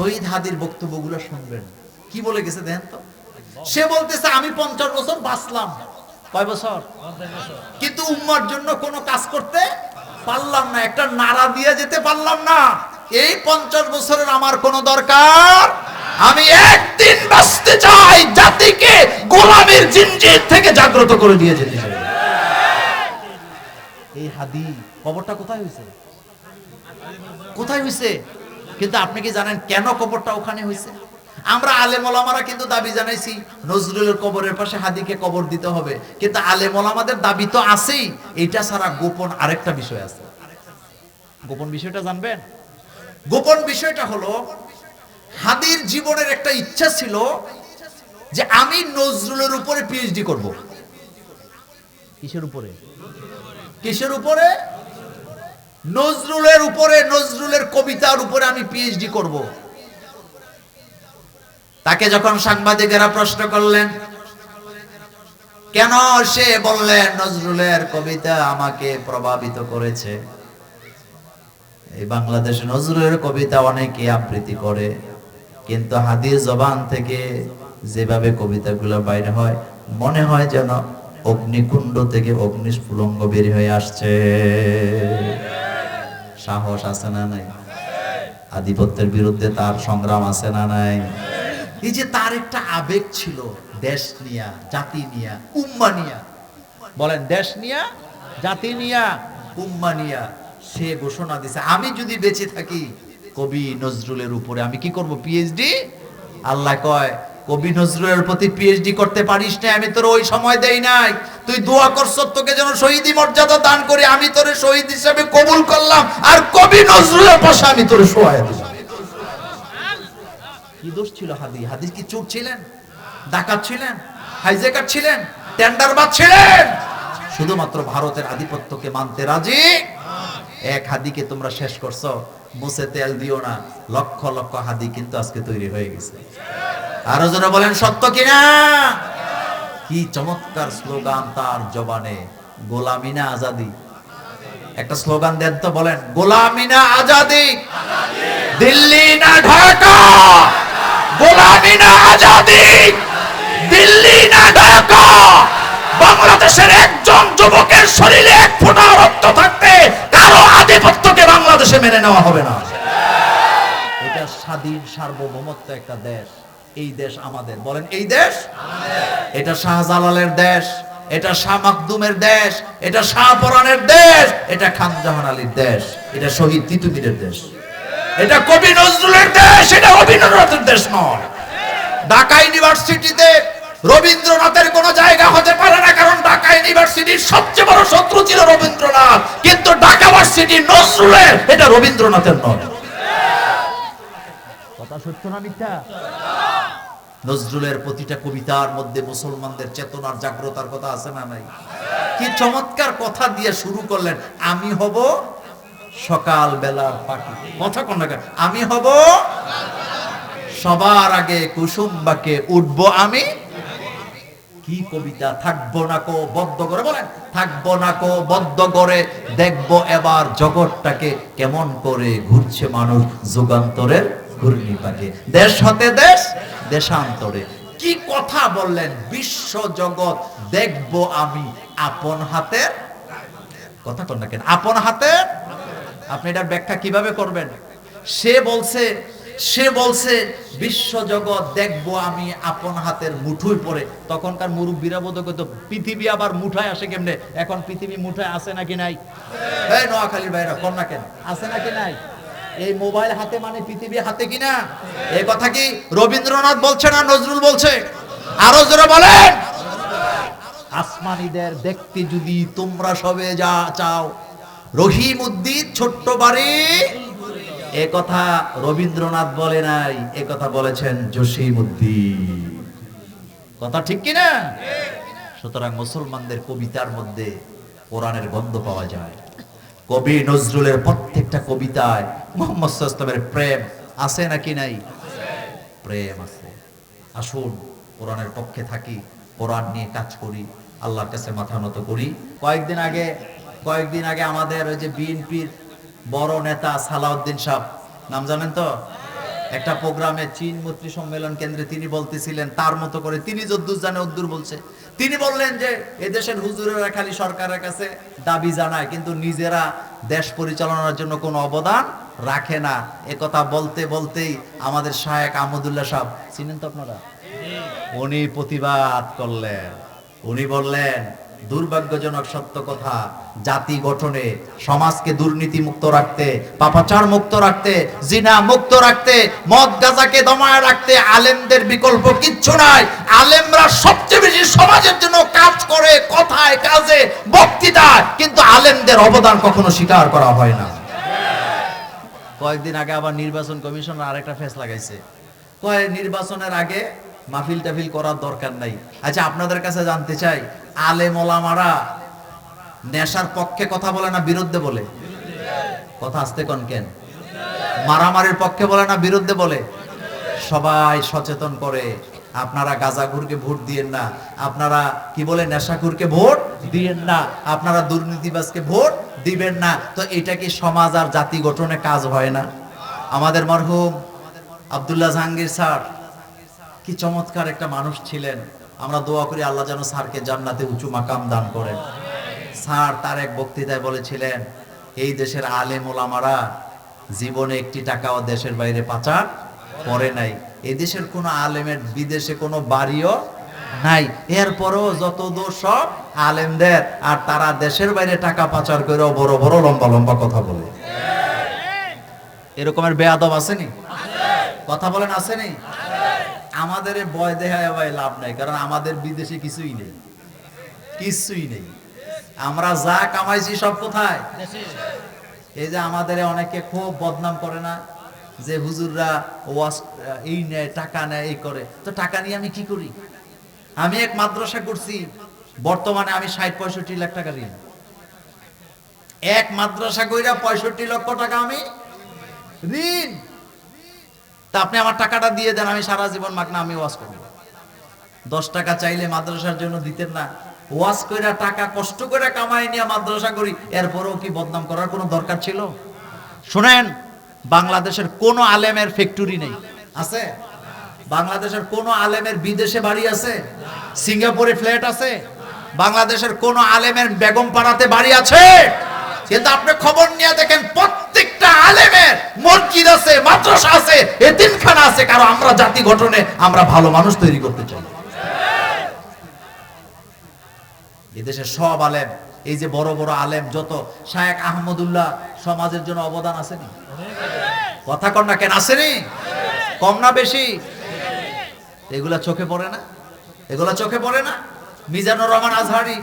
শহীদ হাদির বক্তব্যগুলো শুনবেন। কি বলে গেছে দেখেন তো? সে বলতেছে, আমি পঞ্চাশ বছর বাঁচলাম। কয় বছর? কিন্তু উম্মার জন্য কোনো কাজ করতে পারলাম না। একটা নাড়া দিয়ে যেতে পারলাম না। এই পঞ্চাশ বছরের আমার কোনো দরকার? আমি একদিন বাঁচতে চাই, জাতিকে গোলামের জিনজির থেকে জাগ্রত করে দিয়ে যেতে চাই। এই হাদি কবরটা কোথায় হয়েছে কোথায় হয়েছে কিন্তু আপনি কি জানেন কেন কবরটা ওখানে হয়েছে? আমরা আলেম ওলামারা কিন্তু দাবি জানাইছি নজরুলের কবরের পাশে হাদিকে কবর দিতে হবে। কিন্তু আলেম ওলামাদের দাবি তো আছেই এটা ছাড়া গোপন আরেকটা বিষয় আছে। গোপন বিষয়টা জানবেন? গোপন বিষয়টা হলো হাদির জীবনের একটা ইচ্ছা ছিল যে আমি নজরুলের উপরে পিএইচডি করব। কিসের উপরে? কিসের উপরে? নজরুলের উপরে, নজরুলের কবিতার উপরে আমি পিএইচডি করব। তাকে যখন সাংবাদিকেরা প্রশ্ন করলেন, কেন সে বললেন নজরুলের কবিতা আমাকে প্রভাবিত করেছে? এই বাংলাদেশে নজরুলের কবিতা অনেকে আবৃত্তি করে, কিন্তু হাদির জবান থেকে যেভাবে কবিতাগুলো বাইরে হয়, মনে হয় যেন অগ্নিকুণ্ড থেকে অগ্নিস্ফুলঙ্গ বের হয়ে আসছে। সাহস আছে না নাই? আধিপত্যের বিরুদ্ধে তার সংগ্রাম আছে না নাই? এই যে তার একটা আবেগ ছিল, দেশ নিয়া, জাতি নিয়া, উম্মা নিয়া। বলেন, দেশ নিয়া, জাতি নিয়া, উম্মা নিয়া। সে ঘোষণা দিছে, আমি যদি বেঁচে থাকি, কবি নজরুলের উপরে। আমি কি করব পিএইচডি আল্লাহ কয়, কবি নজরুলের প্রতি পিএইচডি করতে পারিস না আমি তোর ওই সময় দেই নাই। তুই দোয়া করছ, তোকে যেন শহীদি মর্যাদা দান করে, আমি তোরে শহীদ হিসেবে কবুল করলাম, আর কবি নজরুলের পাশে আমি তোরে শোয়াই দিলাম। কি দোষ ছিল হাদি হাদিস কি চোর ছিলেন? ডাকাত ছিলেন? হাইজেকার ছিলেন? টেন্ডারবাজ ছিলেন? শুধুমাত্র ভারতের আধিপত্যকে মানতে রাজি? এক হাদিকে তোমরা শেষ করছ, মুছে তেল দিও না। লক্ষ লক্ষ হাদি কিন্তু আজকে তৈরি হয়ে গেছে। আরও যারা বলেন, সত্য কিনা? কি চমৎকার স্লোগান তার জবানে, গোলামিনা আজাদি। একটা স্লোগান দেন তো, বলেন, গোলামিনা আজাদি। দিল্লি না ঢাকা, গোলামিনা আজাদি। দিল্লি না ঢাকা, বাংলাদেশের একজন যুবকের শরীরে এক ফোঁটা রক্ত থাকতে কারও আধিপত্যকে বাংলাদেশে মেনে নেওয়া হবে না। এটা স্বাধীন সার্বভৌমত্ব একটা দেশ, এই দেশ আমাদের। বলেন, এই দেশ এটা শাহজালালের দেশ, এটা শাহ মাকদুমের দেশ, এটা শাহপরানের দেশ, এটা খান জাহান আলীর দেশ, এটা শহীদ তিতুমিরের দেশ। এটা কবি নজরুলের দেশ, এটা রবীন্দ্রনাথের দেশ নয়। ঢাকা ইউনিভার্সিটিতে রবীন্দ্রনাথের কোন জায়গা হতে পারে না, কারণ ঢাকা ইউনিভার্সিটির সবচেয়ে বড় শত্রু ছিল রবীন্দ্রনাথ। কিন্তু ঢাকা ভার্সিটি নজরুলের, এটা রবীন্দ্রনাথের নয়। কথা সত্য না মিথ্যা? নজরুলের প্রতিটা কবিতার মধ্যে মুসলমানদের চেতনার জাগ্রতার কথা আছে না নাই? কি চমৎকার কথা দিয়ে শুরু করলেন, আমি হব সকাল বেলার পাখি। কথা কোন আমি হব সবার আগে কুসুম্বাকে উঠবো আমি। কি কবিতা? থাকব না কো বদ্ধ করে, বলেন, থাকব না কো বদ্ধ করে, দেখব এবার জগৎটাকে কেমন করে ঘুরছে মানুষ যুগান্তরের ঘূর্ণি পাকে দেশ হতে দেশ দেশান্তরে। কি কথা বললেন? বিশ্ব জগৎ দেখব আমি আপন হাতের কথা কন না কেন? আপন হাতে? আপনি এটার ব্যাখ্যা কীভাবে করবেন? সে বলছে সে বলছে বিশ্ব জগৎ দেখব আমি আপন হাতের মুঠুই পড়ে। তখনকার মুরব্বীরা বোধ করতো পৃথিবী আবার মুঠায় আসে কেমনে? এখন পৃথিবী মুঠায় আসে নাকি নাই? এই নোয়াখালীর ভাইরা কন না কেন? আছে নাকি নাই? এই মোবাইল হাতে মানে পৃথিবী হাতে কিনা? এই কথা কি রবীন্দ্রনাথ বলছে না নজরুল বলছে? আরও জোরে বলেন। আসমানিদের দেখতে যদি তোমরা সবে যা চাও। রহিম উদ্দিন ছোট্ট বাড়ি। এ কথা রবীন্দ্রনাথ বলে নাই, এ কথা বলেছেন জসিম উদ্দিন কথা ঠিক কিনা? সুতরাং মুসলমানদের কবিতার মধ্যে কোরআনের গন্ধ পাওয়া যায়। কবি নজরুলের প্রত্যেকটা কবিতায় মোহাম্মদ সাল্লামের প্রেম আছে নাকি নাই? প্রেম আছে। আসুন, কোরআনের পক্ষে থাকি, কোরআন নিয়ে কাজ করি, আল্লাহর কাছে মাথা নত করি। কয়েকদিন আগে কয়েকদিন আগে আমাদের ওই যে বিএনপির বড় নেতা সালাউদ্দিন সাহ নাম জানেন তো? একটা প্রোগ্রামে চীন মৈত্রী সম্মেলন কেন্দ্রে তিনি বলতেছিলেন, তার মতো করে, তিনি যদ্দুর জানে উদ্দুর বলছে। তিনি বললেন যে, এদেশের হুজুরেরা খালি সরকারের কাছে দাবি জানায়, কিন্তু নিজেরা দেশ পরিচালনার জন্য কোনো অবদান রাখে না। কথা বলতে বলতেই আমাদের শায়েক আহমদুল্লাহ সাহেব, চিনেন তো আপনারা? উনি প্রতিবাদ করলেন। উনি বললেন, দুর্ভাগ্যজনক সত্য কথা, জাতি গঠনে, সমাজকে দুর্নীতি মুক্ত রাখতে, পাপাচার মুক্ত রাখতে, জিনা মুক্ত রাখতে, মদ, গাজাকে দমায় রাখতে, আলেমদের বিকল্প কিচ্ছু নাই। আলেমরা সবচেয়ে সমাজের জন্য কাজ করে, কথায়, কাজে, বক্তৃতায়, কিন্তু আলেমদের অবদান কখনো স্বীকার করা হয় না। কয়েকদিন আগে আবার নির্বাচন কমিশন আরেকটা ফেস লাগাইছে। কয়, নির্বাচনের আগে মাহফিল টাফিল করার দরকার নাই। আচ্ছা আপনাদের কাছে জানতে চাই, আলেম ওলামারা নেশার পক্ষে কথা বলে না বিরুদ্ধে বলে? কথা আসতে কন কেন? মারামারির পক্ষে বলে না বিরুদ্ধে বলে? সবাই সচেতন করে। আপনারা গাজাগুরকে ভোট দিয়েন না। আপনারা কি বলে, নেশাখুরকে ভোট দিয়েন না। আপনারা দুর্নীতিবাজকে ভোট দিবেন না। তো এটা কি সমাজ আর জাতি গঠনে কাজ হয় না? আমাদের মরহুম আব্দুল্লাহ জাহাঙ্গীর স্যার কি চমৎকার একটা মানুষ ছিলেন। আমরা দোয়া করি আল্লাহ যেন স্যারকে জান্নাতে উঁচু মাকাম দান করেন। স্যার তার এক বক্তৃতায় বলেছিলেন, এই দেশের আলেম ওলামারা জীবনে একটি টাকাও দেশের বাইরে পাচার করে নাই। এই দেশের কোনো আলেমের বিদেশে কোনো বাড়িও নাই। এরপরও যত দোষ সব আলেমদের, আর তারা দেশের বাইরে টাকা পাচার করে বড় বড়, লম্বা লম্বা কথা বলে। এরকমের বেয়াদব আসেনি? কথা বলেন, আসেনি? আমাদের বয় দেখায় ভাই লাভ নাই, কারণ আমাদের বিদেশে কিছুই নেই। কিছুই নেই। আমরা যা কামাইছি সব কোথায়? এই যে আমাদের অনেকে খুব বদনাম করে না? যে হুজুররা ওয়াজ এই নেয়, টাকা নেয়, এই করে। তো টাকা নিয়ে আমি কি করি? আমি এক মাদ্রাসা করছি, বর্তমানে আমি ষাট, পঁয়ষট্টি লাখ টাকা ঋণ। এক মাদ্রাসা কইরা পঁয়ষট্টি লক্ষ টাকা আমি ঋণ। তা আপনি আমার টাকাটা দিয়ে দেন, আমি সারা জীবন মাগনা, আমি ওয়াজ করব। দশ টাকা চাইলে মাদ্রাসার জন্য দিতেন না। ওয়াজ কইরা টাকা কষ্ট করে কামাই নিয়ে মাদ্রাসা করি, এরপরেও কি বদনাম করার কোনো দরকার ছিল? শুনেন বাংলাদেশের কোন আলেমের ফ্যাক্টরি নেই। আছে? বাংলাদেশের কোন আলেমের বিদেশে বাড়ি আছে? সিঙ্গাপুরে ফ্ল্যাট আছে? বাংলাদেশের কোন আলেমের বেগম পাড়াতে বাড়ি আছে? কিন্তু আপনি খবর নিয়ে দেখেন, প্রত্যেকটা আলেমের মসজিদ আছে, মাদ্রাসা আছে, এতিমখানা আছে কারণ আমরা জাতি গঠনে আমরা ভালো মানুষ তৈরি করতে চাই। এদেশের সব আলেম, এই যে বড় বড় আলেম, যত শায়েক আহমদুল্লাহ সমাজের জন্য অবদান আসেনি কথা কর না কেন, আসেনি? কম না বেশি? এগুলা চোখে পড়ে না? এগুলা চোখে পড়ে না? মিজানুর রহমান আজহারি,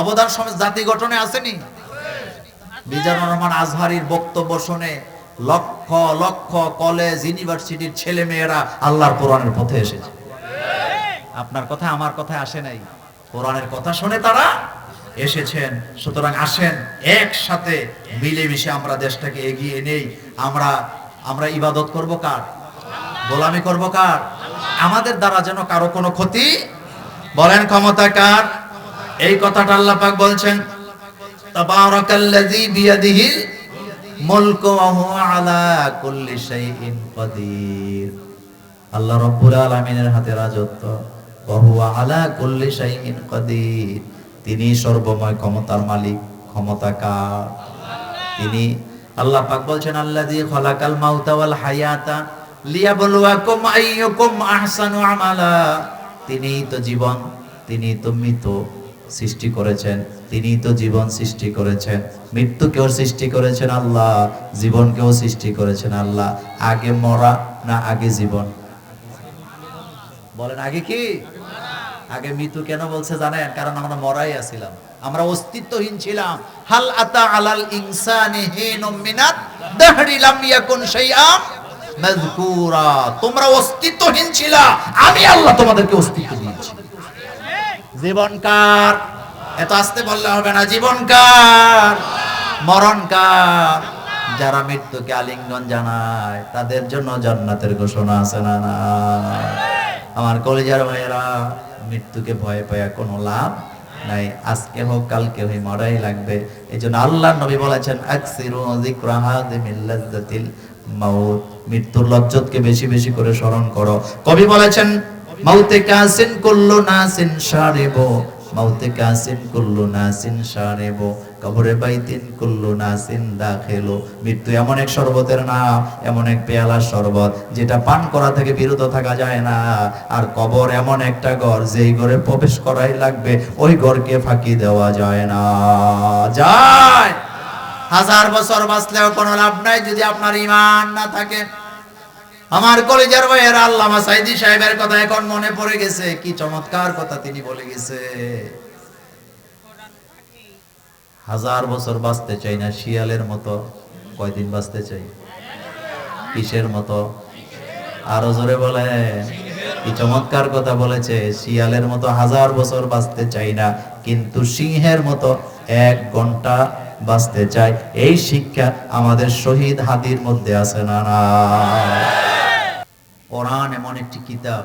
অবদান সমাজ জাতি গঠনে আসেনি? মিজানুর রহমান আজহারির বক্তব্য শুনে লক্ষ লক্ষ কলেজ, ইউনিভার্সিটির ছেলে মেয়েরা আল্লাহর কোরআনের পথে এসেছে। আপনার কথা আমার কথা আসে নাই। কোরআনের কথা শুনে তারা এসেছেন। সুতরাং আসেন, একসাথে মিলেমিশে আমরা দেশটাকে এগিয়ে নেই। আমরা আমরা ইবাদত করব কার? গোলামি করব কার? আমাদের দ্বারা যেন কারও কোনো ক্ষতি বলেন ক্ষমতা কার? এই কথাটা আল্লাহ পাক বলছেন, তাবারাকাল্লাযী বিয়াদিহিল মুলকু ওয়া হুয়া আলা কুল্লি শাইইন কাদির আল্লাহ রাব্বুল আলামিনের হাতে রাজত্ব, ওয়া হুয়া আলা কুল্লি শাইইন কাদির তিনি সর্বময় ক্ষমতার মালিক ক্ষমতা কার তিনি আল্লাহ পাক বলছেন আল্লাহ দিয়ে খলাকাল ওয়াল হায়াতা লিয়াবলুয়াকুম আইয়ুকুম আহসানু আমালা। তিনিই তো জীবন, তিনি তো মৃত সৃষ্টি করেছেন, তিনি তো জীবন সৃষ্টি করেছেন। মৃত্যু মৃত্যুকেও সৃষ্টি করেছেন আল্লাহ জীবনকেও সৃষ্টি করেছেন আল্লাহ। আগে মরা না আগে জীবন? বলেন, আগে কি? আগে মৃত্যু কেন বলছে জানেন? কারণ আমরা মরাই আছিলাম। আমরা অস্তিত্বহীন ছিলাম। হাল আতা আলাল ইনসানি হিনুম মিনাত দাহরি লাম ইয়াকুন শাইআম মাযকুরা। তোমরা অস্তিত্বহীন ছিলা। আমি আল্লাহ তোমাদেরকে অস্তিত্ব দিয়েছি। জীবনকার এত আসতে বললে হবে না। জীবনকার মরণকার যারা মৃত্যুকে আলিঙ্গন জানায়, তাদের জন্য জান্নাতের ঘোষণা আছে না না আমার কলেজার ভাইয়েরা মৃত্যুকে ভয় পায়া কোনো লাভ নাই। আজকে হোক কালকে হই মরাই লাগবে। এই জন্য আল্লাহ নবী বলেছেন মাউত। মৃত্যুর লজ্জতকে বেশি বেশি করে স্মরণ করো। কবি বলেছেন, মাউতে কাসিন কুল্লু নাসিন সারিব মাউতে কাসিন কুল্লু নাসিন সারিব কবরে বাইতিন কুল্লু নাসিন দাখিলু। মৃত্যু এমন এক শরবতের নাম এমন এক পেয়ালার শরবত, যেটা পান করা থেকে বিরত থাকা যায় না। আর কবর এমন একটা ঘর, যেই ঘরে প্রবেশ করাই লাগবে, ওই ঘরকে ফাঁকি দেওয়া যায় না। যায়! হাজার বছর বাঁচলেও কোনো লাভ নাই যদি আপনার ইমান না থাকে। আমার কলেজের ভাইয়ের, আল্লামা সাইদি সাহেবের কথা এখন মনে পড়ে গেছে, কি চমৎকার কথা তিনি বলে গেছে। হাজার বছর বাঁচতে চাই না, শিয়ালের মতো কয়দিন বাঁচতে চাই? কিসের মতো? আরও জোরে বলে কি চমৎকার কথা বলেছে, শিয়ালের মতো হাজার বছর বাঁচতে চাই না, কিন্তু সিংহের মতো এক ঘণ্টা বাঁচতে চাই। এই শিক্ষা আমাদের শহীদ হাতির মধ্যে আছে না না? কোরআন এমন একটি কিতাব।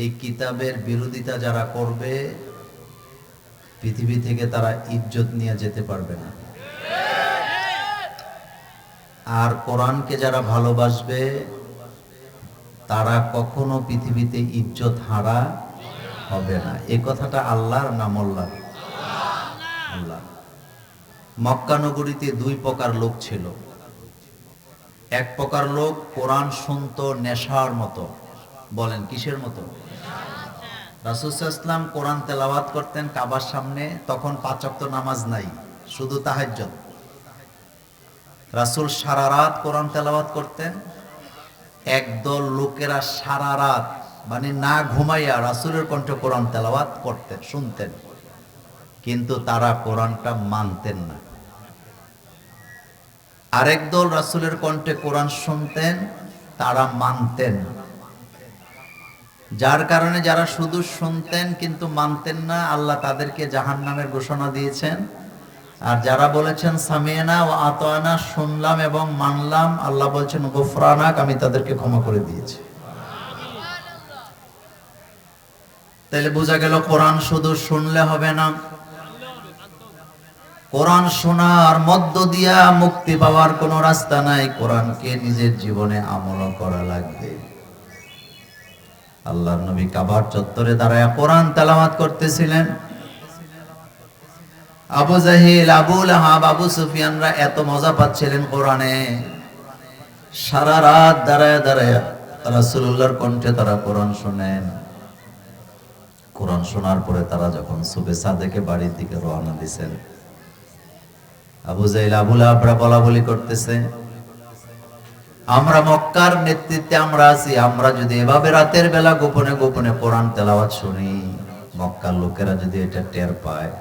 এই কিতাবের বিরোধিতা যারা করবে পৃথিবী থেকে তারা ইজ্জত নিয়ে যেতে পারবে না। আর কোরআনকে যারা ভালোবাসবে, তারা কখনো পৃথিবীতে ইজ্জত হারা হবে না। এ কথাটা আল্লাহর নাম আল্লাহ আল্লাহ মক্কা নগরীতে দুই প্রকার লোক ছিল। এক প্রকার লোক কোরআন শুনতো নেশার মতো। বলেন, কিসের মতো? রাসুসাল্লাম কোরআন তেলাওয়াত করতেন কাবার সামনে, তখন পাঁচক্ত নামাজ নাই, শুধু তাহাজ্জুদ। রাসূল সারা রাত কোরআন তেলাওয়াত করতেন। একদল লোকেরা সারা রাত মানে না ঘুমাইয়া রাসুলের কণ্ঠে কোরআন তেলাওয়াত করতেন, শুনতেন। কিন্তু তারা কোরআনটা মানতেন না। আরেক দল রাসুলের কণ্ঠে কোরআন শুনতেন, তারা মানতেন যার কারণে যারা শুধু শুনতেন কিন্তু মানতেন না, আল্লাহ তাদেরকে জাহান্নামের ঘোষণা দিয়েছেন। আর যারা বলেছেন, সামিয়ানা ও আতয়ানা, শুনলাম এবং মানলাম, আল্লাহ বলছেন, গোফরানাক, আমি তাদেরকে ক্ষমা করে দিয়েছি। তাহলে বোঝা গেল, কোরআন শুধু শুনলে হবে না। কোরআন শোনার মধ্য দিয়া মুক্তি পাওয়ার কোনো রাস্তা নাই। কোরআনকে নিজের জীবনে আমল করা লাগবে। আল্লাহর নবী কাবার চত্বরে দাঁড়ায় কোরআন তেলাওয়াত করতেছিলেন। আবু জাহিল আবুল আহাব আবু সুফিয়ানরা এত মজা পাচ্ছিলেন কোরআনে। সারা রাত দাঁড়ায় দাঁড়ায় রাসূলুল্লাহর কণ্ঠে তারা কোরআন শোনেন। কোরআন শোনার পরে তারা যখন সুবে সাদেকে বাড়ির দিকে রওনা দিছেন, আবু জাইল আবুল আবরা বলা বলি করতেছে আমরা মক্কার নেতৃত্বে আমরা আছি আমরা যদি এভাবে রাতের বেলা গোপনে গোপনে কোরআন তেলাওয়াত শুনি মক্কার লোকেরা যদি এটা টের পায়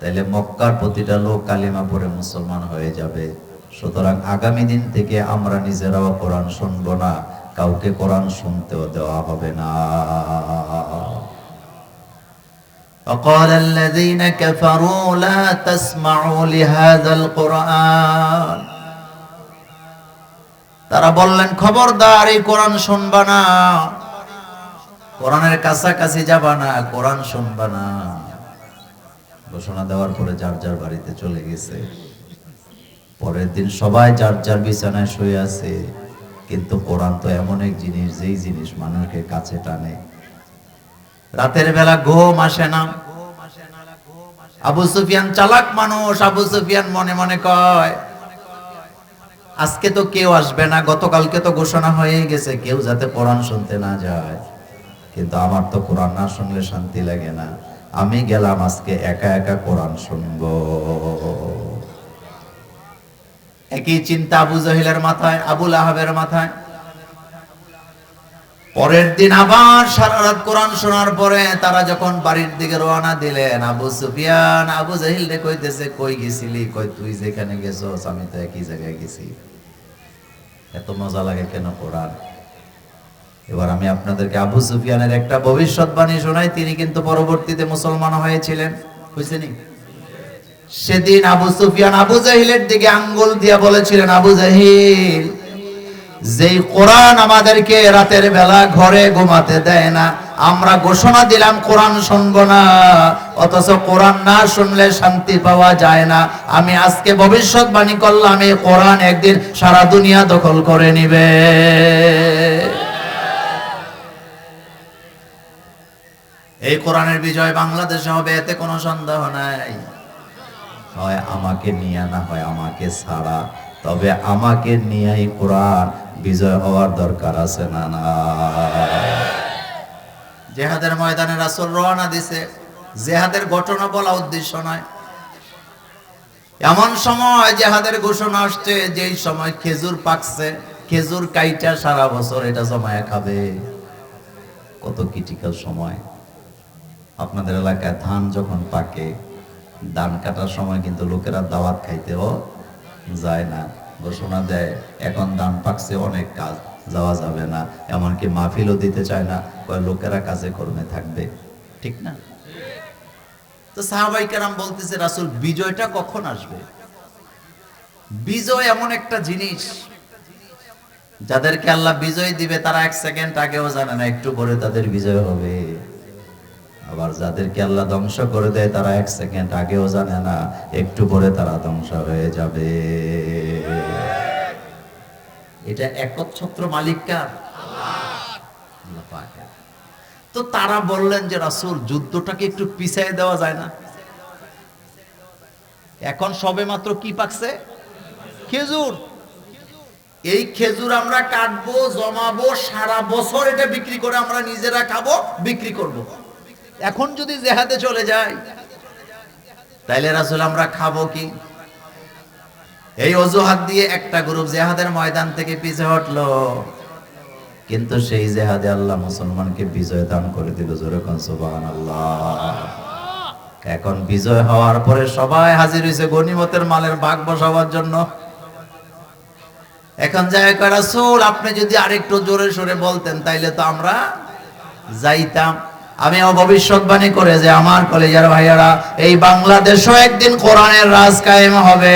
তাহলে মক্কার প্রতিটা লোক কালিমা পড়ে মুসলমান হয়ে যাবে সুতরাং আগামী দিন থেকে আমরা নিজেরাও কোরআন শুনবো না কাউকে কোরআন শুনতেও দেওয়া হবে না وقال الذين كفروا لا تسمعوا لهذا القرآن তারা বললেন, খবরদার, এই কোরআন শুনবা না। কোরআনের কাছাকাছি যাবা না, কোরআন শুনবা না। ঘোষণা দেওয়ার পরে যার যার বাড়িতে চলে গেছে। পরের দিন সবাই যার যার বিছানায় শুয়ে আছে। কিন্তু কোরআন তো এমন এক জিনিস, যেই জিনিস মানুষকে কাছে টানে। রাতের বেলা ঘুম আসে না। আবু সুফিয়ান চালাক মানুষ, আবু সুফিয়ান মনে মনে কয় আজকে তো কেউ আসবে না, গতকালকে তো ঘোষণা হয়ে গেছে, কেউ যাতে কোরআন শুনতে না যায়। কিন্তু আমার তো কোরআন না শুনলে শান্তি লাগে না। আমি গেলাম আজকে একা একা কোরআন শুনব। একই চিন্তা আবু জাহিলের মাথায় আবুল আহাবের মাথায়। পরের দিন আবার সারা রাত কোরআন শোনার পরে তারা যখন বাড়ির দিকে রওনা দিলেন, আবু সুফিয়ান, আবু জাহিল কইতেছে, কই গেছিলি? কই তুই যেখানে গেছস? আমি তো একই জায়গায় গেছি। এত মজা লাগে কেন কোরআন? এবার আমি আপনাদেরকে আবু সুফিয়ানের একটা ভবিষ্যৎবাণী শোনাই, তিনি কিন্তু পরবর্তীতে মুসলমান হয়েছিলেন। বুঝছেনি সেদিন আবু সুফিয়ান আবু জাহিলের দিকে আঙ্গুল দিয়ে বলেছিলেন, আবু জাহিল যেই কোরআন আমাদেরকে রাতের বেলা ঘরে ঘুমাতে দেয় না, আমরা ঘোষণা দিলাম কোরআন শুনব না, অথচ কোরআন না শুনলে শান্তি পাওয়া যায় না। আমি আজকে ভবিষ্যৎবাণী করলাম, এই কোরআন একদিন সারা দুনিয়া দখল করে নিবে। এই কোরআনের বিজয় বাংলাদেশে হবে, এতে কোনো সন্দেহ নাই। হয় আমাকে নিয়ে না, হয় আমাকে ছাড়া। তবে আমাকে নিয়েই কোরআন বিজয় হওয়ার দরকার আছে না না? জেহাদের ময়দানে রাসূল রওনা দিছে। জেহাদের ঘটনা বলা উদ্দেশ্য নয়। এমন সময় জেহাদের ঘোষণা আসছে, যেই সময় খেজুর পাকছে, খেজুর কাইটা সারা বছর এটা জমায়া খাবে। কত ক্রিটিক্যাল সময়। আপনাদের এলাকায় ধান যখন পাকে, ধান কাটার সময় কিন্তু লোকেরা দাওয়াত খাইতেও যায় না। ঘোষণা দেয়, এখন ধান পাকছে অনেক কাজ, যাওয়া যাবে না, এমনকি মাহফিলও দিতে চায় না লোকেরা কাজে কর্মে থাকবে। ঠিক না? তো বলতেছে, রাসূল, বিজয়টা কখন আসবে? বিজয় এমন একটা জিনিস, যাদেরকে আল্লাহ বিজয় দিবে, তারা এক সেকেন্ড আগেও জানে না, একটু পরে তাদের বিজয় হবে। আবার যাদেরকে আল্লাহ ধ্বংস করে দেয়, তারা এক সেকেন্ড আগেও জানে না, একটু পরে তারা ধ্বংস হয়ে যাবে। এটা একচ্ছত্র মালিক কার? তো তারা বললেন যে, রাসূল, যুদ্ধটাকে একটু পিছিয়ে দেওয়া যায় না। এখন সবে মাত্র কি পাকছে? খেজুর। এই খেজুর আমরা কাটবো, জমাবো, সারা বছর এটা বিক্রি করে আমরা নিজেরা খাব, বিক্রি করব। এখন যদি জেহাদে চলে যায়, তাইলে রাসূল, আমরা খাব কি? এই অজুহাত দিয়ে একটা গ্রুপ জেহাদের ময়দান থেকে পিছে হটলো। কিন্তু সেই জেহাদে আল্লাহ মুসলমানকে বিজয় দান করে দিল সুবাহান এখন বিজয় হওয়ার পরে সবাই হাজির হয়েছে গনিমতের মালের ভাগ বসাবার জন্য। এখন যায় রাসূল, আপনি যদি আরেকটু জোরে সোরে বলতেন, তাইলে তো আমরা যাইতাম। আমি ভবিষ্যৎবাণী করে যে আমার কলেজের ভাইয়ারা, এই বাংলাদেশও একদিন কোরআনের রাজ কায়েম হবে।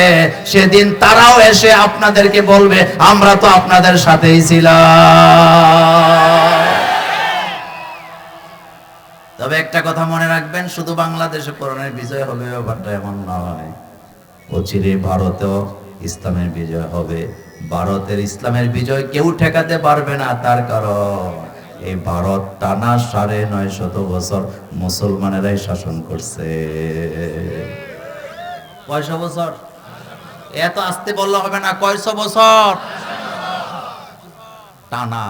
সেদিন তারাও এসে আপনাদেরকে বলবে, আমরা তো আপনাদের সাথেই ছিলাম। তবে একটা কথা মনে রাখবেন, শুধু বাংলাদেশে কোরআনের বিজয় হবে, ব্যাপারটা এমন নয় অচিরে ভারতেও ইসলামের বিজয় হবে। ভারতের ইসলামের বিজয় কেউ ঠেকাতে পারবে না, তার কারণ এই ভারত টানা সাড়ে নয় শত বছর মুসলমানেরাই শাসন করছে। কয়শো বছর? এত আসতে বললে হবে না, কয়শো বছর? টানা।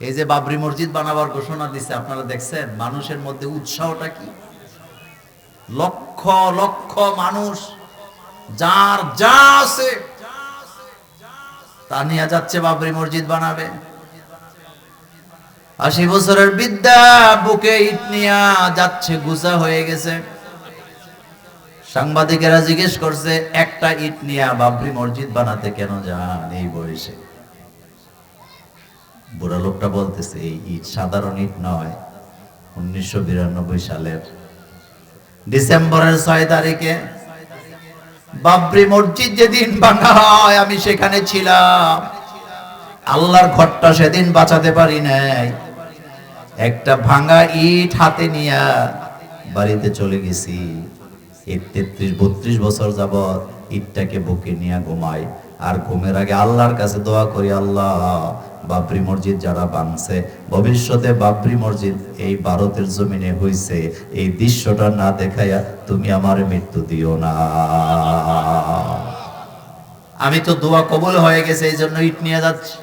এই যে বাবরি মসজিদ বানাবার ঘোষণা দিছে, আপনারা দেখছেন? মানুষের মধ্যে উৎসাহটা কি? লক্ষ লক্ষ মানুষ, যার যা আছে, তা নিয়ে যাচ্ছে বাবরি মসজিদ বানাবে। আশি বছরের বিদ্যা, বুকে ইট নিয়া যাচ্ছে গুছা হয়ে গেছে। সাংবাদিকেরা জিজ্ঞেস করছে, একটা ইট নিয়া বাবরি মসজিদ বানাতে কেন যান এই বয়সে? বুড়া লোকটা বলতেছে, এই ইট সাধারণ ইট নয়। উনিশশো বিরানব্বই সালের ডিসেম্বরের ছয় তারিখে বাবরি মসজিদ যেদিন ভাঙা হয়, আমি সেখানে ছিলাম। আল্লাহর ঘরটা সেদিন বাঁচাতে পারি নাই। একটা ভাঙা ইট হাতে নিয়া বাড়িতে চলে গেছি। এই তেত্রিশ, বত্রিশ বছর যাবৎ ইটটাকে বুকে নিয়ে ঘুমাই। আর ঘুমের আগে আল্লাহর কাছে দোয়া করি, আল্লাহ, বাবরি মসজিদ যারা বানছে, ভবিষ্যতে বাবরি মসজিদ এই ভারতের জমিনে হইছে। এই দৃশ্যটা না দেখাইয়া তুমি আমার মৃত্যু দিও না। আমি তো দোয়া কবুল হয়ে গেছে এই জন্য ইট নিয়ে যাচ্ছি।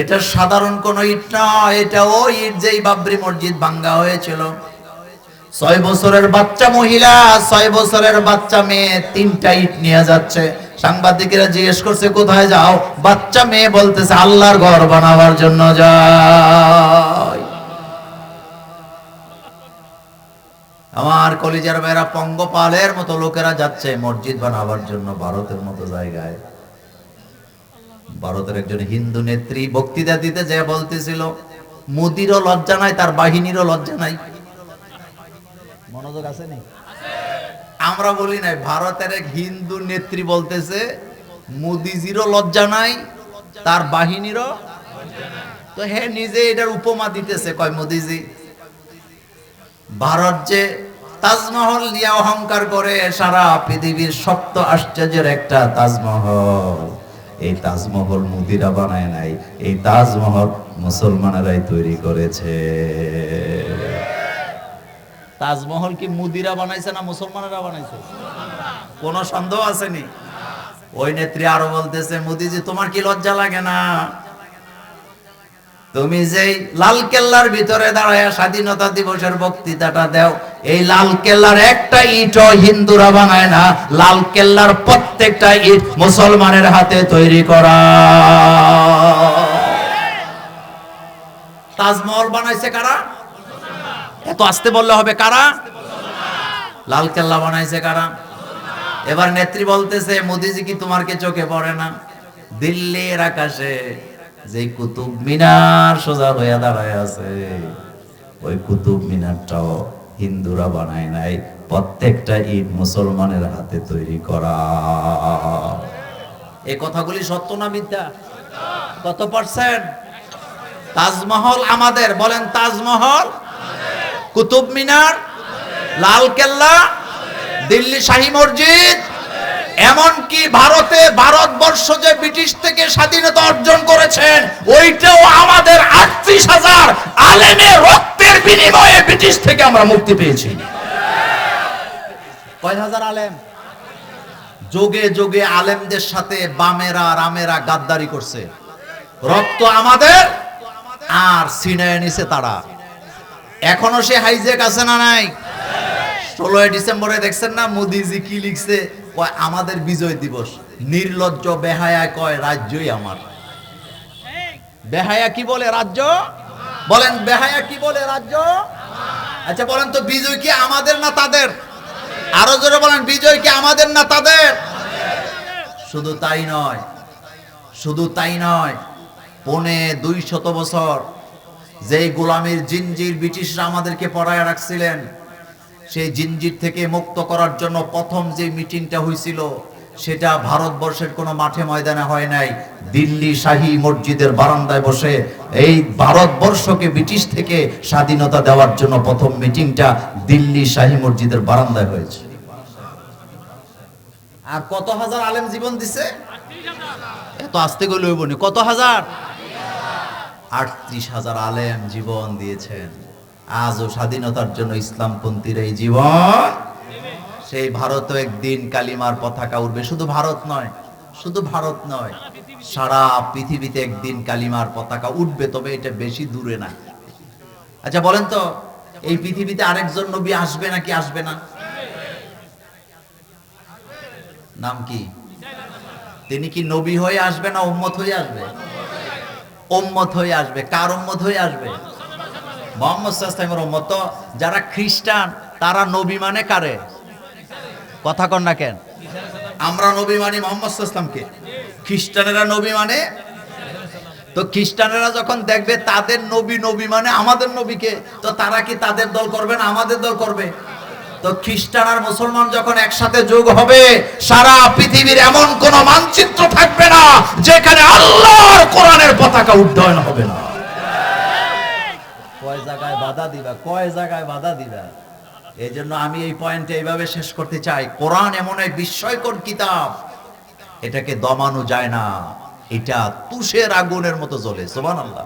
এটা সাধারণ কোন ইট নয় এটা ওই ইট যেই বাবরি মসজিদ ভাঙ্গা হয়েছিল। ছয় বছরের বাচ্চা মহিলা, ছয় বছরের বাচ্চা মেয়ে, তিনটা ইট নিয়ে যাচ্ছে। সাংবাদিকেরা জিজ্ঞেস করছে, কোথায় যাও? বাচ্চা মেয়ে বলতেছে, আল্লাহর ঘর বানাবার জন্য যাই। আমার কলিজার মেয়েরা পঙ্গপালের মতো লোকেরা যাচ্ছে মসজিদ বানাবার জন্য ভারতের মতো জায়গায়। ভারতের একজন হিন্দু নেত্রী বক্তৃতা দিতে যে বলতেছিল, মোদিরও লজ্জা নাই, তার বাহিনীরও লজ্জা নাই। মনোযোগ আছে নি? আমরা বলি নাই, ভারতের এক হিন্দু নেত্রী বলতেছে, মোদিজিরও লজ্জা নাই, তার বাহিনীরও তো হ্যাঁ নিজে এটার উপমা দিতেছে। কয় মোদিজি, ভারত যে তাজমহল নিয়ে অহংকার করে, সারা পৃথিবীর সপ্ত আশ্চর্যের একটা তাজমহল। এই তাজমহল মুদিরা বানায় নাই, এই তাজমহল মুসলমানেরাই তৈরি করেছে। তাজমহল কি মুদিরা বানাইছে না মুসলমানেরা বানাইছে? কোনো সন্দেহ আসেনি ওই নেত্রী আরও বলতেছে, মোদিজি, তোমার কি লজ্জা লাগে না? তুমি যেই লাল কেল্লার ভিতরে দাঁড়ায় স্বাধীনতা দিবসের বক্তৃতাটা দাও, এই লাল কেল্লার একটা ইট হিন্দুরা বানায় না, লাল কেল্লার প্রত্যেকটা ইট মুসলমানের হাতে তৈরি করা। তাজমহল বানাইছে কারা? এত আসতে বললে হবে কারা? লাল কেল্লা বানাইছে কারা? এবার নেত্রী বলতেছে, মোদিজি কি তোমার কে চোখে পড়ে না? দিল্লির আকাশে যে কুতুব মিনার সোজা হয়ে দাঁড়ায় আছে, ওই কুতুব মিনারটাও হিন্দুরা বানায় নাই, প্রত্যেকটা ঈদ মুসলমানের হাতে তৈরি করা। এই কথাগুলি সত্য না মিথ্যা? কত পার্সেন্ট? তাজমহল আমাদের, বলেন তাজমহল কুতুব মিনার লাল কেল্লা দিল্লি শাহী মসজিদ এমনকি ভারতে ভারতবর্ষ যে ব্রিটিশ থেকে স্বাধীনতা অর্জন করেছেন, ওইটাও আমাদের আটত্রিশ হাজার আলেমের রক্তের বিনিময়ে ব্রিটিশ থেকে আমরা মুক্তি পেয়েছি। কয় হাজার আলেম? যোগে যোগে আলেমদের সাথে বামেরা, রামেরা গাদ্দারি করছে। রক্ত আমাদের আর সিনায় নিছে তারা। এখনও সে হাইজেক আছে না নাই? ষোলোই ডিসেম্বরে দেখছেন না মোদিজি কি লিখছে? কয়, আমাদের বিজয় দিবস, নির্লজ্জ বেহায়া কয়, রাজ্যই আমার। বেহায়া কি বলে রাজ্য? বলেন, বেহায়া কি বলে রাজ্য? আচ্ছা বলেন তো, বিজয় কি আমাদের না তাদের? আরও জোরে বলেন, বিজয় কি আমাদের না তাদের? শুধু তাই নয়, শুধু তাই নয়, পনে দুই শত বছর যেই গোলামীর জিনজির ব্রিটিশরা আমাদেরকে পড়ায় রাখছিলেন সেই জিনজির থেকে মুক্ত করার জন্য প্রথম যে মিটিংটা হয়েছিল সেটা ভারতবর্ষের কোনো মাঠে ময়দানে হয় নাই। দিল্লি শাহী মসজিদের বারান্দায় বসে এই ভারতবর্ষকে ব্রিটিশ থেকে স্বাধীনতা দেওয়ার জন্য প্রথম মিটিংটা দিল্লি শাহী মসজিদের বারান্দায় হয়েছে। আর কত হাজার আলেম জীবন দিছে? এত আসতে গেলে। কত হাজার? আটত্রিশ হাজার আলেম জীবন দিয়েছেন। আজও স্বাধীনতার জন্য ইসলামপন্থীর এই জীবন। সেই ভারতও একদিন কালিমার পতাকা উঠবে শুধু ভারত নয়, শুধু ভারত নয়, সারা পৃথিবীতে একদিন কালিমার পতাকা উঠবে তবে এটা বেশি দূরে না। আচ্ছা বলেন তো, এই পৃথিবীতে আরেকজন নবী আসবে নাকি আসবে না? নাম কি? তিনি কি নবী হয়ে আসবে না উম্মত হয়ে আসবে? উম্মত হয়ে আসবে। কার উম্মত হয়ে আসবে? মোহাম্মদ যারা খ্রিস্টান, তারা নবী মানে কারে? কথা কন না কেন? আমরা নবী মানি খ্রিস্টানেরা নবী মানে? তো খ্রিস্টানেরা যখন দেখবে তাদের নবী নবী মানে আমাদের নবীকে, তো তারা কি তাদের দল করবে না আমাদের দল করবে? তো খ্রিস্টান আর মুসলমান যখন একসাথে যোগ হবে, সারা পৃথিবীর এমন কোন মানচিত্র থাকবে না যেখানে আল্লাহর কোরআনের পতাকা উড্ডয়ন হবে না। কয় জায়গায় বাধা দিবা, কয় জায়গায় বাধা দিবা? এই জন্য আমি এই পয়েন্টে এইভাবে শেষ করতে চাই। কোরআন এমন এক বিস্ময়কর কিতাব, এটাকে দমানো যায় না। এটা তুষের আগুনের মতো জ্বলে সোমান আল্লাহ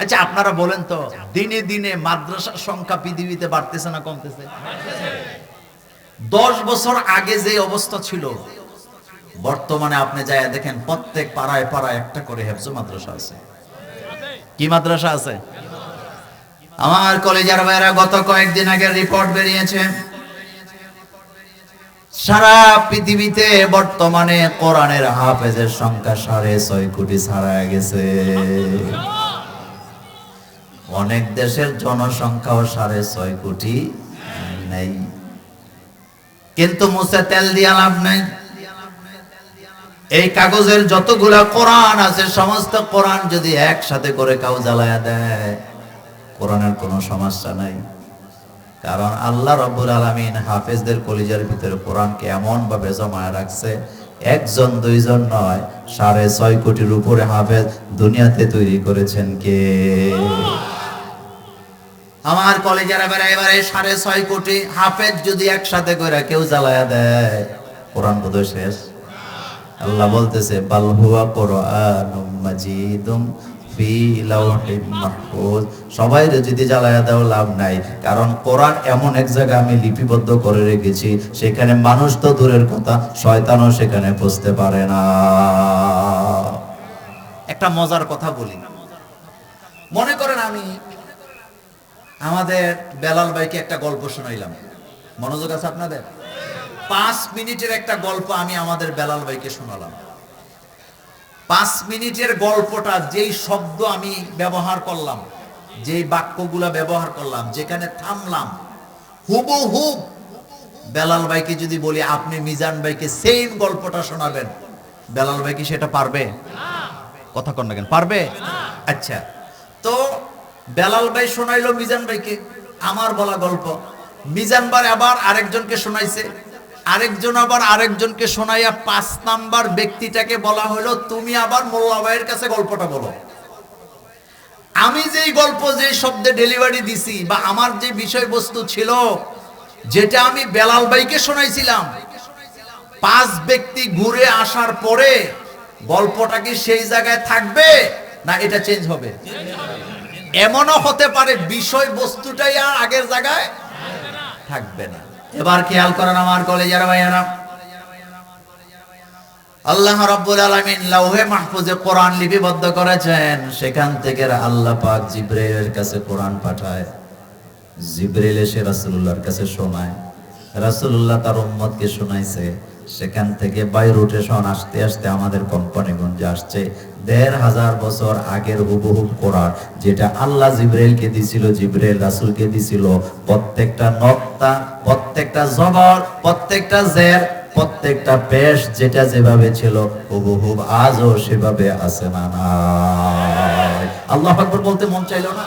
আচ্ছা আপনারা বলেন তো, দিনে দিনে মাদ্রাসার সংখ্যা পৃথিবীতে বাড়তেছে না কমতেছে? দশ বছর আগে যে অবস্থা ছিল, বর্তমানে আপনি যায় দেখেন, প্রত্যেক পাড়ায় পাড়ায় একটা করে হেফজ মাদ্রাসা আছে। কি মাদ্রাসা আছে? আমার কলেজের ভাইরা গত কয়েকদিন আগে রিপোর্ট বেরিয়েছে। সারা পৃথিবীতে বর্তমানে কোরআনের হাফেজের সংখ্যা সাড়ে ছয় কোটি ছাড়া গেছে। অনেক দেশের জনসংখ্যাও সাড়ে ছয় কোটি নেই। কিন্তু মুছে তেল দিয়া লাভ নাই। এই কাগজের যতগুলা কোরআন আছে, সমস্ত কোরআন যদি একসাথে করে কাউ জ্বালায়া দেয় কোরআনের কোনো সমস্যা নাই। কারণ আল্লাহ রব্বুল আলমিন হাফেজদের কলিজার ভিতরে কোরআনকে এমন ভাবে জমায় রাখছে, একজন, দুইজন নয়, সাড়ে ছয় কোটির উপরে হাফেজ দুনিয়াতে তৈরি করেছেন কে? আমার কলেজের এবারে এবারে সাড়ে ছয় কোটি হাফেজ যদি একসাথে করে কেউ জ্বালায়া দেয়, কোরআন বোধ শেষ। আল্লাহ বলতেছে, বাল হুয়া কোরআনুম মাজিদুম ফি লাওহিম মাহফুজ। সবাই যদি জ্বালায়া দাও, লাভ নাই। কারণ কোরআন এমন এক জায়গায় আমি লিপিবদ্ধ করে রেখেছি, সেখানে মানুষ তো দূরের কথা, শয়তানও সেখানে বুঝতে পারে না। একটা মজার কথা বলি। মনে করেন আমি আমাদের বেলাল ভাইকে একটা গল্প শোনাইলাম। মনোযোগ আছে আপনাদের? পাঁচ মিনিটের একটা গল্প আমি আমাদের বেলাল ভাইকে শোনালাম। পাঁচ মিনিটের গল্পটা যেই শব্দ আমি ব্যবহার করলাম, যেই বাক্যগুলা ব্যবহার করলাম, যেখানে থামলাম হুবু হুব বেলাল ভাইকে যদি বলি, আপনি মিজান ভাইকে সেম গল্পটা শোনাবেন। বেলাল ভাই কি সেটা পারবে? কথা কন না কেন, পারবে? আচ্ছা তো বেলাল ভাই শোনাইলো মিজান ভাইকে, আমার বলা গল্প। মিজান ভাই আবার আরেকজনকে শোনাইছে। আরেকজন আবার আরেকজনকে শোনাইয়া পাঁচ নাম্বার ব্যক্তিটাকে বলা হলো, তুমি আবার মোল্লা ভাইয়ের কাছে গল্পটা বলো। আমি যেই গল্প যে শব্দে ডেলিভারি দিছি বা আমার যে বিষয়বস্তু ছিল, যেটা আমি বেলাল ভাইকে শোনাইছিলাম, পাঁচ ব্যক্তি ঘুরে আসার পরে গল্পটা কি সেই জায়গায় থাকবে না এটা চেঞ্জ হবে? এমনও হতে পারে বিষয়বস্তুটাই আর আগের জায়গায় থাকবে না। এবার খেয়াল করেন আমার কলেজের ভাইয়ারা। আল্লাহ রব্বুল আলামিন লাউহে মাহফুজে কোরআন লিপিবদ্ধ করেছেন। সেখান থেকে আল্লাহ পাক জিব্রাইলের কাছে কোরআন পাঠায়। জিব্রাইল এসে রাসূলুল্লাহর কাছে শোনায়। রাসূলুল্লাহ তার উম্মতকে শোনাইছে। সেখান থেকে বাই রোটেশন আসতে আসতে আমাদের কোম্পানিগঞ্জে আসছে। দেড় হাজার বছর আগের হুবহুব কোরআন, যেটা আল্লাহ জিব্রাইলকে দিছিল, জিব্রাইল রাসূলকে দিছিল। প্রত্যেকটা নক্তা, প্রত্যেকটা জবর, প্রত্যেকটা জের, প্রত্যেকটা পেশ যেটা যেভাবে ছিল হুবহুব আজও সেভাবে আছে না আল্লাহ আকবার বলতে মন চাইলো না?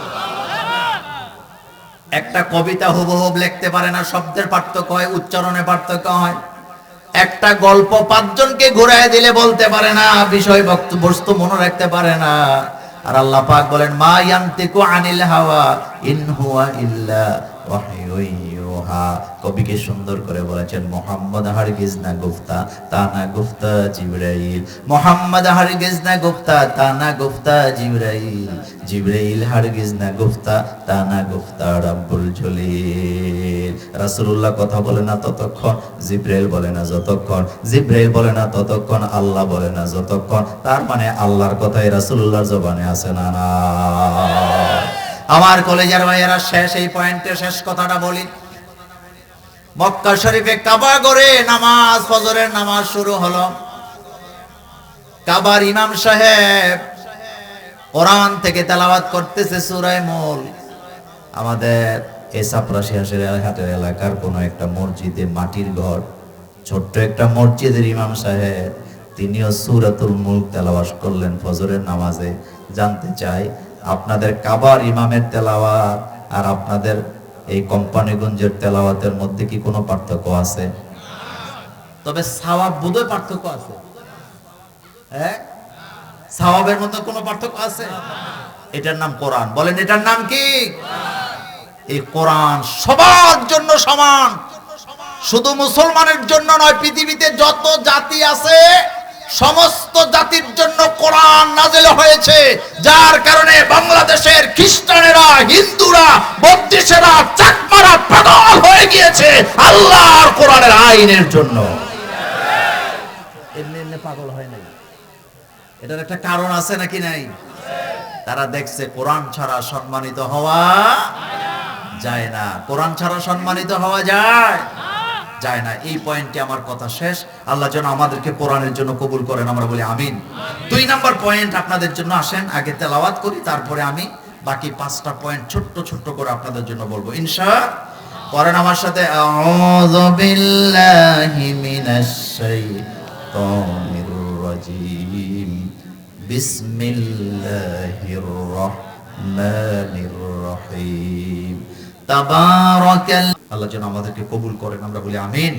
একটা কবিতা হুবহুব লিখতে পারে না, শব্দের পার্থক্য হয় উচ্চারণে পার্থক্য হয়। একটা গল্প পাঁচজনকে ঘুরায় দিলে বলতে পারে না, বিষয় বস্তু মনে রাখতে পারে না। আর আল্লাহ পাক বলেন, মা ইয়ান্তিকু আনিল হাওয়া ইন হুয়া ইল্লা ওয়াহয়ুন ইউহা কবিকে সুন্দর করে বলেছেন, মোহাম্মদ হারগিজ না গুফতা তা না গুফতা জিবরাইল। মোহাম্মদ হারগিজ না গুফতা তা না গুফতা জিবরাইল। জিবরাইল হারগিজ না গুফতা তা না গুফতা রাব্বুল জলিল। রাসূলুল্লাহ কথা বলে না ততক্ষণ, জিব্রাইল বলে না যতক্ষণ, জিব্রাইল বলে না ততক্ষণ, আল্লাহ বলে না যতক্ষণ। তার মানে আল্লাহর কথাই রাসূলুল্লাহর জবানে আছে না না। আমার কলেজের ভাইয়েরা শেষ, এই পয়েন্টে শেষ কথাটা বলি। মক্কা শরীফে কাবা করে নামাজ, ফজরের নামাজ শুরু হলো। কাবার ইমাম সাহেব কোরআন থেকে তেলাওয়াত করতেছে সূরায়ে মূল। আমাদের এই সাপরাশি হাটের এলাকার কোন একটা মসজিদে মাটির ঘর, ছোট্ট একটা মসজিদের ইমাম সাহেব, তিনিও সূরাতুল মুলক তেলাওয়াত করলেন ফজরের নামাজে। জানতে চাই, আপনাদের কাবার ইমামের তেলাওয়াত আর আপনাদের এই কোম্পানিগঞ্জের তেলাওয়াতের মধ্যে কি কোনো পার্থক্য আছে? তবে সাওয়াব বোধহয় পার্থক্য আছে। হ্যাঁ? সাওয়াবের মধ্যে কোনো পার্থক্য আছে? এটার নাম কোরআন। বলেন, এটার নাম কি? এই কোরআন সবার জন্য সমান। শুধু মুসলমানের জন্য নয়, পৃথিবীতে যত জাতি আছে সমস্ত জাতির জন্য কোরআন নাজেল হয়েছে, যার কারণে বাংলাদেশের খ্রিস্টানেরা, হিন্দুরা বদ্রিশেরা চাকমারা পাগল হয়ে গিয়েছে আল্লাহর কোরআনের আইনের জন্য। এমনি এমনি পাগল হয় নাই। এটার একটা কারণ আছে নাকি নাই? তারা দেখছে কোরআন ছাড়া সম্মানিত হওয়া যায় না। কোরআন ছাড়া সম্মানিত হওয়া যায়। যায় না। এই পয়েন্টে আমার কথা শেষ। আল্লাহ যেন আমাদেরকে কোরআনের জন্য কবুল করেন। আমরা বলি আমিন। দুই নাম্বার পয়েন্ট আপনাদের জন্য আসেন। আগে তেলাওয়াত করি, তারপরে আমি বাকি পাঁচটা পয়েন্ট ছোট্ট ছোট্ট করে আপনাদের জন্য বলব। ইনশা করেন আমার সাথে। বিসমিল্লাহির রহমানির রহিম। আল্লাহ যেন আমাদেরকে কবুল করেন আমরা বলি আমিন।